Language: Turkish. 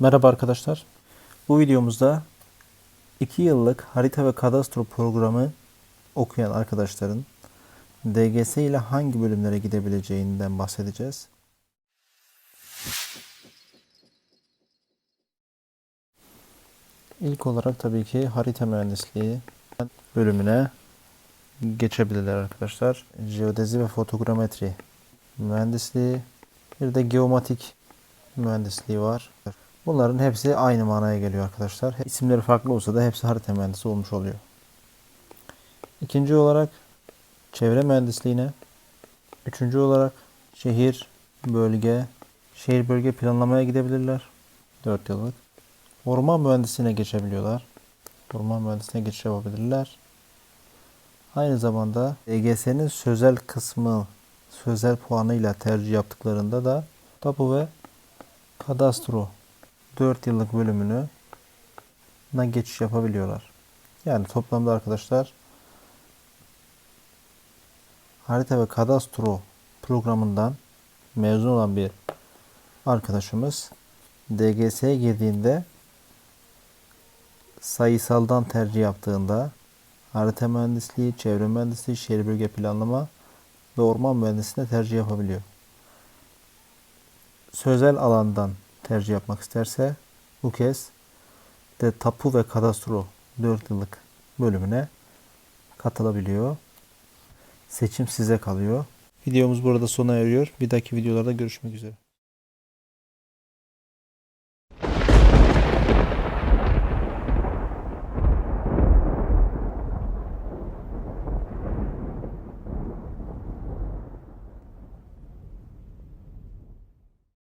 Merhaba arkadaşlar. Bu videomuzda 2 yıllık harita ve kadastro programı okuyan arkadaşların DGS ile hangi bölümlere gidebileceğinden bahsedeceğiz. İlk olarak tabii ki harita mühendisliği bölümüne geçebilirler arkadaşlar. Jeodezi ve fotogrametri mühendisliği, bir de geomatik mühendisliği var. Bunların hepsi aynı manaya geliyor arkadaşlar. İsimleri farklı olsa da hepsi harita mühendisi olmuş oluyor. İkinci olarak çevre mühendisliğine, üçüncü olarak şehir, bölge, şehir bölge planlamaya gidebilirler. 4 yıllık. Orman mühendisliğine geçebiliyorlar. Orman mühendisliğine geçiş yapabilirler. Aynı zamanda EGS'nin sözel kısmı sözel puanıyla tercih yaptıklarında da tapu ve kadastro 4 yıllık bölümünü na geçiş yapabiliyorlar. Yani toplamda arkadaşlar harita ve kadastro programından mezun olan bir arkadaşımız DGS'ye girdiğinde sayısaldan tercih yaptığında harita mühendisliği, çevre mühendisliği, şehir bölge planlama ve orman mühendisliğine tercih yapabiliyor. Sözel alandan tercih yapmak isterse bu kez de tapu ve kadastro 4 yıllık bölümüne katılabiliyor. Seçim size kalıyor. Videomuz burada sona eriyor. Bir dahaki videolarda görüşmek üzere.